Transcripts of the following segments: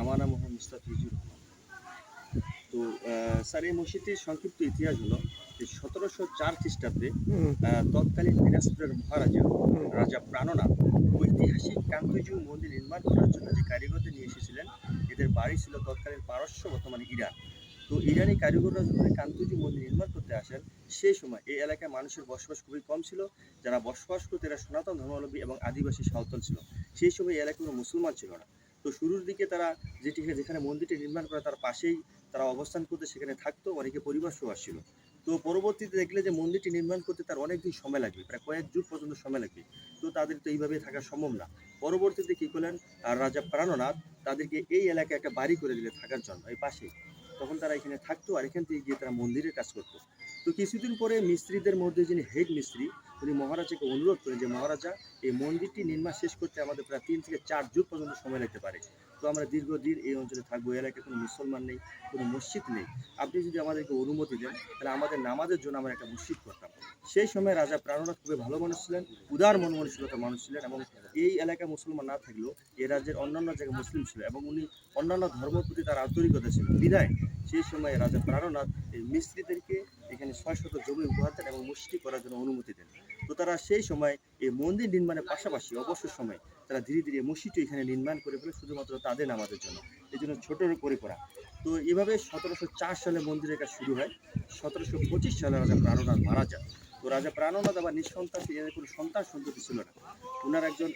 আমার নাম মোহাম্মদ মুস্তাফিজুর তো স্যার এই মসজিদটির সংক্ষিপ্ত ইতিহাস হলো যে সতেরোশো চার খ্রিস্টাব্দে তৎকালীন দিনাজপুরের মহারাজা রাজা প্রাণনাথ ঐতিহাসিক কান্তজু মন্দির নির্মাণ করার জন্য যে কারিগরদের নিয়ে এসেছিলেন এদের বাড়ি ছিল তৎকালীন পারস্য বর্তমানে ইরান। তো ইরানি কারিগররা যখন কান্তজু মন্দির নির্মাণ করতে আসেন সেই সময় এই এলাকায় মানুষের বসবাস খুবই কম ছিল। যারা বসবাস করতে এরা সনাতন ধর্মাবলম্বী এবং আদিবাসী সাঁওতাল ছিল। সেই সময় এই এলাকায় কোনো মুসলমান ছিল না। তো শুরুর দিকে তারা যেটি যেখানে মন্দিরটি নির্মাণ করে তার পাশেই তারা অবস্থান করতে সেখানে থাকতো, অনেকে পরিবার সহ আসছিল তো পরবর্তীতে দেখলে যে মন্দিরটি নির্মাণ করতে তার অনেক দিন সময় লাগবে, প্রায় কয়েক যুগ পর্যন্ত সময় লাগবে। তো তাদের তো এইভাবে থাকা সম্ভব না। পরবর্তীতে কী করলেন রাজা প্রাণনাথ তাদেরকে এই এলাকায় একটা বাড়ি করে দিলে থাকার জন্য, এই পাশেই। তখন তারা এখানে থাকতো আর এখান থেকে গিয়ে তারা মন্দিরের কাজ করতো। তো কিছুদিন পরে মিস্ত্রিদের মধ্যে যিনি হেড মিস্ত্রি, উনি মহারাজাকে অনুরোধ করেন যে, মহারাজা, এই মন্দিরটি নির্মাণ শেষ করতে আমাদের প্রায় তিন থেকে চার যুগ পর্যন্ত সময় লাগতে পারে। তো আমরা দীর্ঘদিন এই অঞ্চলে থাকব। এলাকায় কোনো মুসলমান নেই, কোনো মসজিদ নেই। আপনি যদি আমাদেরকে অনুমতি দেন, তাহলে আমাদের নামাজের জন্য আমরা একটা মসজিদ করতাম। সেই সময় রাজা প্রাণনাথ খুবই ভালো মানুষ ছিলেন, উদার মন মানসিকতার মানুষ ছিলেন এবং এই এলাকায় মুসলমান না থাকলেও এ রাজ্যের অন্যান্য জায়গায় মুসলিম ছিল এবং উনি অন্যান্য ধর্মের প্রতি তার আন্তরিকতা ছিল। বিদায়, সেই সময় রাজা প্রাণনাথ এই মিস্ত্রিদেরকে এখানে ছয় শত জমি উপহার দেন এবং মসজিদ করার জন্য অনুমতি দেন। তো তারা সেই সময় এই মন্দির নির্মাণের পাশাপাশি অবসর সময় তারা ধীরে ধীরে মসজিদটি এখানে নির্মাণ করে ফেলে, শুধুমাত্র তাদের নামাজের জন্য। এই জন্য ছোট করে করা তো এভাবে সতেরোশো চার সালে মন্দিরের কাজ শুরু হয়। সতেরোশো পঁচিশ সালে রাজা প্রাণনাথ মারা যান তো রাজা প্রাণনাথ আবার নিঃসন্তান এদের কোনো সন্তান সন্ততি ছিল না। ওনার একজন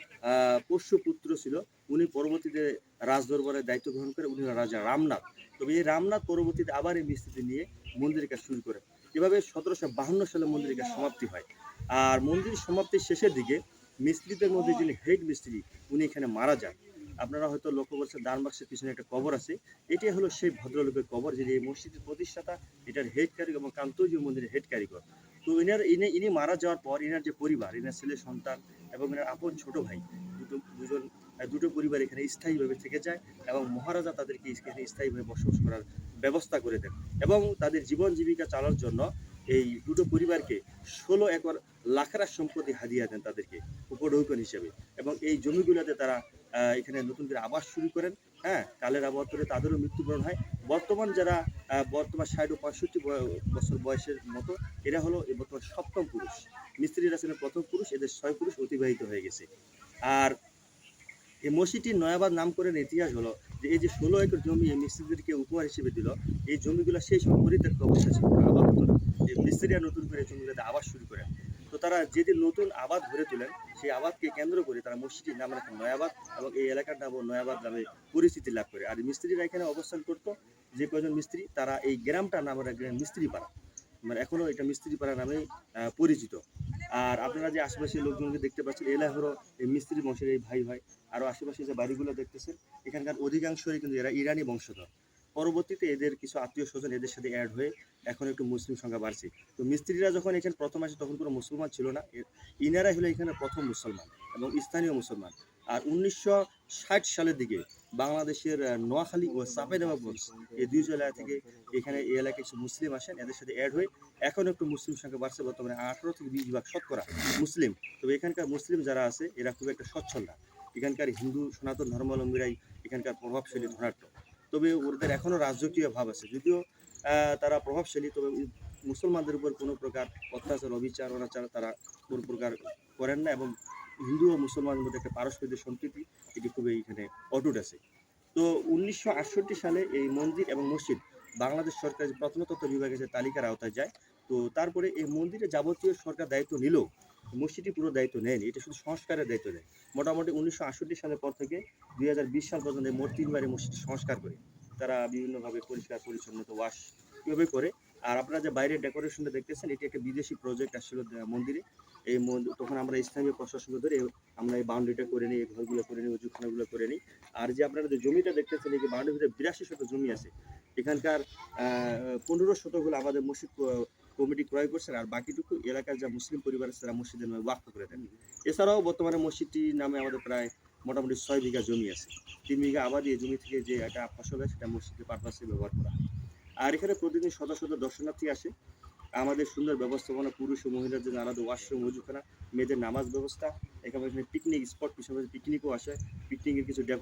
পোষ্য পুত্র ছিল। উনি পরবর্তীতে রাজদরবারের দায়িত্ব গ্রহণ করে, উনি রাজা রামনাথ। তবে এই রামনাথ পরবর্তীতে আবার এই মিস্ত্রিতে নিয়ে মন্দিরের কাজ শুরু করে এভাবে সতেরোশো বাহান্ন সালে মন্দিরের সমাপ্তি হয়। আর মন্দির সমাপ্তির শেষের দিকে মিস্ত্রিদের মধ্যে যিনি হেড মিস্ত্রি, উনি এখানে মারা যান। আপনারা হয়তো লক্ষ্য করছেন দানবাক্সের পিছনে একটা কবর আছে। এটি হলো সেই ভদ্রলোকের কবর যিনি এই মসজিদের প্রতিষ্ঠাতা, এটার হেড কারিগর এবং কান্তজি মন্দিরের হেড কারিগর তো ইনার, ইনি ইনি মারা যাওয়ার পর ইনার যে পরিবার, ইনার ছেলে, সন্তান এবং ইনার আপন ছোট ভাই, দুটো, দুজন দুটো পরিবার এখানে স্থায়ীভাবে থেকে যায় এবং মহারাজা তাদেরকে এখানে স্থায়ীভাবে বসবাস করার ব্যবস্থা করে দেন এবং তাদের জীবন জীবিকা চালানোর জন্য এই দুটো পরিবারকে ষোলো একর লাখরা সম্পত্তি হাদিয়া দেন তাদেরকে উপঢৌকন হিসেবে এবং এই জমিগুলোতে তারা এখানে নতুন করে আবাস শুরু করেন হ্যাঁ? কালের আবহাওয়াতে তাদেরও মৃত্যুবরণ হয়। বর্তমান যারা বর্তমান ষাট ও পঁয়ষট্টি বছর বয়সের মতো, এরা হলো এই বর্তমান সপ্তম পুরুষ। মিস্ত্রিরা ছিলেন প্রথম পুরুষ, এদের ছয় পুরুষ অতিবাহিত হয়ে গেছে। আর এই মসজিদটির নয়াবাদ নামকরণের ইতিহাস হলো যে, এই যে ষোলো একর জমি এই মিস্ত্রিদেরকে উপহার হিসেবে দিল, এই জমিগুলো সেই সময় পরিত্যক্ত অবস্থা ছিল। হতো এই মিস্ত্রিরা নতুন করে জমিগুলোতে আবাদ শুরু করেন। তো তারা যেদিন নতুন আবাদ ধরে তোলেন, সেই আবাদকে কেন্দ্র করে তারা মসজিদটির নাম রাখেন নয়াবাদ এবং এই এলাকার নাম নয়াবাদ নামে পরিচিতি লাভ করে। আর মিস্ত্রিরা এখানে অবস্থান করতো, যে কজন মিস্ত্রি, তারা এই গ্রামটার নাম রাখলেন মিস্ত্রি পাড়া মানে এখনও এটা মিস্ত্রি পাড়া নামেই পরিচিত। আর আপনারা যে আশেপাশের লোকজনকে দেখতে পাচ্ছেন এলা হলো এই মিস্ত্রি বংশের এই ভাই ভাই আরও আশেপাশে যে বাড়িগুলো দেখতেছেন, এখানকার অধিকাংশই কিন্তু এরা ইরানি বংশধর। পরবর্তীতে এদের কিছু আত্মীয় স্বজন এদের সাথে অ্যাড হয়ে এখন একটু মুসলিম সংখ্যা বাড়ছে। তো মিস্ত্রিরা যখন এখানে প্রথম আসে তখন কোনো মুসলমান ছিল না। ইনারাই হলো এখানে প্রথম মুসলমান এবং স্থানীয় মুসলমান। আর উনিশশো ষাট সালের দিকে বাংলাদেশের নোয়াখালী ও চাঁপাইনবাবগঞ্জ এই দুই জেলা থেকে এখানে এই এলাকায় কিছু মুসলিম আসেন, এদের সাথে অ্যাড হয়ে এখন একটু মুসলিম সংখ্যা বাড়ছে। বর্তমানে আঠারো থেকে বিশ ভাগ শতকরা মুসলিম। তবে এখানকার মুসলিম যারা আছে, এরা খুব একটা সচ্ছল না। এখানকার হিন্দু সনাতন ধর্মাবলম্বীরাই এখানকার প্রভাবশালী ধনাঢ্য। তবে ওদের এখনও রাজকীয় ভাব আছে। যদিও তারা প্রভাবশালী, তবে মুসলমানদের উপর কোনো প্রকার অত্যাচার অবিচার অনাচার তারা কোনো প্রকার করেন না এবং হিন্দু ও মুসলমানের মধ্যে একটা পারস্পরিক সম্প্রীতি, এটি খুবই এখানে অটুট আছে। তো উনিশশো আটষট্টি সালে এই মন্দির এবং মসজিদ বাংলাদেশ সরকার প্রত্নতত্ত্ব বিভাগের তালিকার আওতায় যায়, তো তারপরে এই মন্দিরে যাবতীয় সরকার দায়িত্ব নিলেও মসজিদটি পুরো দায়িত্ব নেয়নি, এটা শুধু সংস্কারের দায়িত্ব নেয়। মোটামুটি উনিশশো আটষট্টি সালের পর থেকে দুই হাজার বিশ সাল পর্যন্ত মোট তিনবারে মসজিদ সংস্কার করে, তারা বিভিন্নভাবে পরিষ্কার, পরিচ্ছন্নতা, ওয়াশ এভাবে করে। আর আপনারা যে বাইরের ডেকোরেশনটা দেখতেছেন, এটি একটা বিদেশি প্রজেক্ট আসছিল মন্দিরে। এই মন্দির তখন আমরা স্থানীয় প্রশাসনকে ধরে আমরা এই বাউন্ডারিটা করে নিই, এই ঘরগুলো করে নিই উজুখানাগুলো করে নিই। আর যে আপনারা যে জমিটা দেখতেছেন, এই যে বাউন্ডারির ভিতরে বিরাশি শত জমি আছে। এখানকার পনেরো শতক হলো আমাদের মসজিদ কমিটি ক্রয় করছেন আর বাকিটুকু এলাকার যা মুসলিম পরিবার আছে তারা মসজিদের নামে ওয়াক্ফ করে দেন। এছাড়াও বর্তমানে মসজিদটির নামে আমাদের প্রায় মোটামুটি ছয় বিঘা জমি আছে। তিন বিঘা আবাদি এই জমি থেকে যে একটা ফসল হয় সেটা মসজিদের পারপাসে ব্যবহার করা হয়। আর এখানে প্রতিদিন শত শত দর্শনার্থী আসে। আমাদের সুন্দর ব্যবস্থাপনা পুরুষ ও মহিলার জন্য আলাদা ওয়াশরুম উজুখানা মেয়েদের নামাজ ব্যবস্থা, এখানে পিকনিক স্পট হিসেবে পিকনিকও আসে। পিকনিকের কিছু ডেকোরেশন